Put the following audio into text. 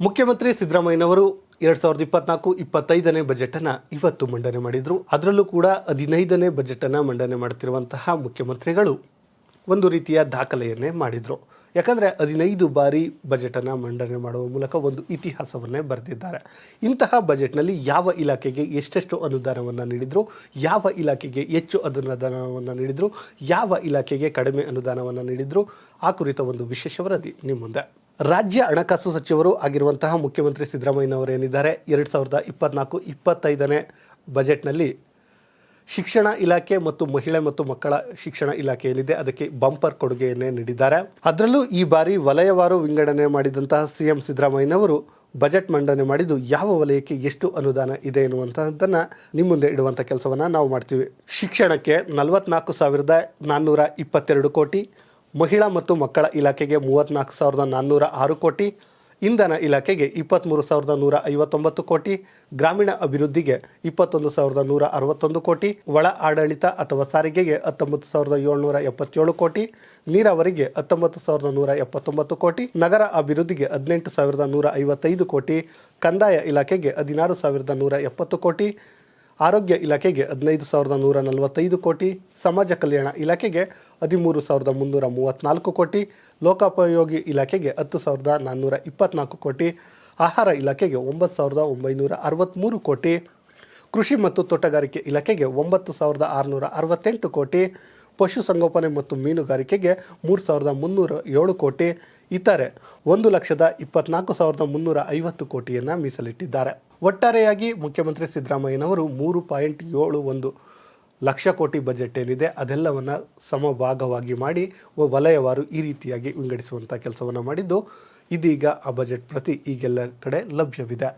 ಮುಖ್ಯಮಂತ್ರಿ ಸಿದ್ದರಾಮಯ್ಯನವರು ಎರಡ್ ಸಾವಿರದ ಇಪ್ಪತ್ನಾಲ್ಕು ಇಪ್ಪತ್ತೈದನೇ ಬಜೆಟ್ ಅನ್ನ ಇವತ್ತು ಮಂಡನೆ ಮಾಡಿದ್ರು. ಅದರಲ್ಲೂ ಕೂಡ ಹದಿನೈದನೇ ಬಜೆಟ್ ಅನ್ನ ಮಂಡನೆ ಮಾಡುತ್ತಿರುವಂತಹ ಮುಖ್ಯಮಂತ್ರಿಗಳು ಒಂದು ರೀತಿಯ ದಾಖಲೆಯನ್ನೇ ಮಾಡಿದ್ರು. ಯಾಕಂದ್ರೆ ಹದಿನೈದು ಬಾರಿ ಬಜೆಟ್ ಅನ್ನ ಮಂಡನೆ ಮಾಡುವ ಮೂಲಕ ಒಂದು ಇತಿಹಾಸವನ್ನೇ ಬರೆದಿದ್ದಾರೆ. ಇಂತಹ ಬಜೆಟ್ನಲ್ಲಿ ಯಾವ ಇಲಾಖೆಗೆ ಎಷ್ಟೆಷ್ಟು ಅನುದಾನವನ್ನು ನೀಡಿದ್ರು, ಯಾವ ಇಲಾಖೆಗೆ ಹೆಚ್ಚು ಅನುದಾನವನ್ನು ನೀಡಿದ್ರು, ಯಾವ ಇಲಾಖೆಗೆ ಕಡಿಮೆ ಅನುದಾನವನ್ನು ನೀಡಿದ್ರು, ಆ ಕುರಿತ ಒಂದು ವಿಶೇಷ ವರದಿ ನಿಮ್ಮ ಮುಂದೆ ರಾಜ್ಯ ಹಣಕಾಸು ಸಚಿವರು ಆಗಿರುವಂತಹ ಮುಖ್ಯಮಂತ್ರಿ ಸಿದ್ದರಾಮಯ್ಯನವರು ಏನಿದ್ದಾರೆ? ಎರಡು ಸಾವಿರದ ಇಪ್ಪತ್ನಾಲ್ಕು, ಇಪ್ಪತ್ತೈದನೇ ಬಜೆಟ್ನಲ್ಲಿ ಶಿಕ್ಷಣ ಇಲಾಖೆ ಮತ್ತು ಮಹಿಳೆ ಮತ್ತು ಮಕ್ಕಳ ಶಿಕ್ಷಣ ಇಲಾಖೆ ಏನಿದೆ, ಅದಕ್ಕೆ ಬಂಪರ್ ಕೊಡುಗೆಯನ್ನೇ ನೀಡಿದ್ದಾರೆ. ಅದರಲ್ಲೂ ಈ ಬಾರಿ ವಲಯವಾರು ವಿಂಗಡಣೆ ಮಾಡಿದಂತಹ ಸಿಎಂ ಸಿದ್ದರಾಮಯ್ಯನವರು ಬಜೆಟ್ ಮಂಡನೆ ಮಾಡಿದ್ದು ಯಾವ ವಲಯಕ್ಕೆ ಎಷ್ಟು ಅನುದಾನ ಇದೆ ಎನ್ನುವಂತಹದ್ದನ್ನ ನಿಮ್ಮ ಮುಂದೆ ಇಡುವಂಥ ಕೆಲಸವನ್ನ ನಾವು ಮಾಡ್ತೀವಿ. ಶಿಕ್ಷಣಕ್ಕೆ ನಲವತ್ನಾಲ್ಕು ಸಾವಿರದ ನಾನ್ನೂರ ಇಪ್ಪತ್ತೆರಡು ಕೋಟಿ ಮಹಿಳಾ ಮತ್ತು ಮಕ್ಕಳ ಇಲಾಖೆಗೆ ಮೂವತ್ತ್ನಾಲ್ಕು ಸಾವಿರದ ನಾನ್ನೂರ ಆರು ಕೋಟಿ, ಇಂಧನ ಇಲಾಖೆಗೆ ಇಪ್ಪತ್ತ್ಮೂರು ಸಾವಿರದ ನೂರ ಐವತ್ತೊಂಬತ್ತು ಕೋಟಿ, ಗ್ರಾಮೀಣ ಅಭಿವೃದ್ಧಿಗೆ ಇಪ್ಪತ್ತೊಂದು ಸಾವಿರದ ನೂರ ಅರವತ್ತೊಂದು ಕೋಟಿ, ಒಳ ಆಡಳಿತ ಅಥವಾ ಸಾರಿಗೆಗೆ ಹತ್ತೊಂಬತ್ತು ಸಾವಿರದ ಏಳ್ನೂರ ಎಪ್ಪತ್ತೇಳು ಕೋಟಿ, ನೀರಾವರಿಗೆ ಹತ್ತೊಂಬತ್ತು ಸಾವಿರದ ನೂರ ಎಪ್ಪತ್ತೊಂಬತ್ತು ಕೋಟಿ, ನಗರ ಅಭಿವೃದ್ಧಿಗೆ ಹದಿನೆಂಟು ಸಾವಿರದ ನೂರ ಐವತ್ತೈದು ಕೋಟಿ, ಕಂದಾಯ ಇಲಾಖೆಗೆ ಹದಿನಾರು ಸಾವಿರದ ನೂರ ಎಪ್ಪತ್ತು ಕೋಟಿ ಆರೋಗ್ಯ ಇಲಾಖೆಗೆ ಹದಿನೈದು ಸಾವಿರದ ನೂರ ನಲವತ್ತೈದು ಕೋಟಿ, ಸಮಾಜ ಕಲ್ಯಾಣ ಇಲಾಖೆಗೆ ಹದಿಮೂರು ಸಾವಿರದ ಮುನ್ನೂರ ಮೂವತ್ತ್ನಾಲ್ಕು ಕೋಟಿ, ಲೋಕೋಪಯೋಗಿ ಇಲಾಖೆಗೆ ಹತ್ತು ಸಾವಿರದ ನಾನ್ನೂರ ಇಪ್ಪತ್ನಾಲ್ಕು ಕೋಟಿ, ಆಹಾರ ಇಲಾಖೆಗೆ ಒಂಬತ್ತು ಸಾವಿರದ ಒಂಬೈನೂರ ಅರವತ್ತ್ಮೂರು ಕೋಟಿ, ಕೃಷಿ ಮತ್ತು ತೋಟಗಾರಿಕೆ ಇಲಾಖೆಗೆ ಒಂಬತ್ತು ಸಾವಿರದ ಆರುನೂರ ಅರವತ್ತೆಂಟು ಕೋಟಿ ಪಶುಸಂಗೋಪನೆ ಮತ್ತು ಮೀನುಗಾರಿಕೆಗೆ ಮೂರು ಸಾವಿರದ ಮುನ್ನೂರ ಏಳು ಕೋಟಿ ಇತರೆ. ಒಂದು ಲಕ್ಷದ ಇಪ್ಪತ್ನಾಲ್ಕು ಸಾವಿರದ ಮುನ್ನೂರ ಐವತ್ತು ಕೋಟಿಯನ್ನು ಮೀಸಲಿಟ್ಟಿದ್ದಾರೆ. ಒಟ್ಟಾರೆಯಾಗಿ ಮುಖ್ಯಮಂತ್ರಿ ಸಿದ್ದರಾಮಯ್ಯನವರು ಮೂರು ಪಾಯಿಂಟ್ ಏಳು ಒಂದು ಲಕ್ಷ ಕೋಟಿ ಬಜೆಟ್ ಏನಿದೆ ಅದೆಲ್ಲವನ್ನು ಸಮಭಾಗವಾಗಿ ಮಾಡಿ ವಲಯವಾರು ಈ ರೀತಿಯಾಗಿ ವಿಂಗಡಿಸುವಂಥ ಕೆಲಸವನ್ನು ಮಾಡಿದ್ದು ಇದೀಗ ಆ ಬಜೆಟ್ ಪ್ರತಿ ಈಗೆಲ್ಲ ಕಡೆ ಲಭ್ಯವಿದೆ.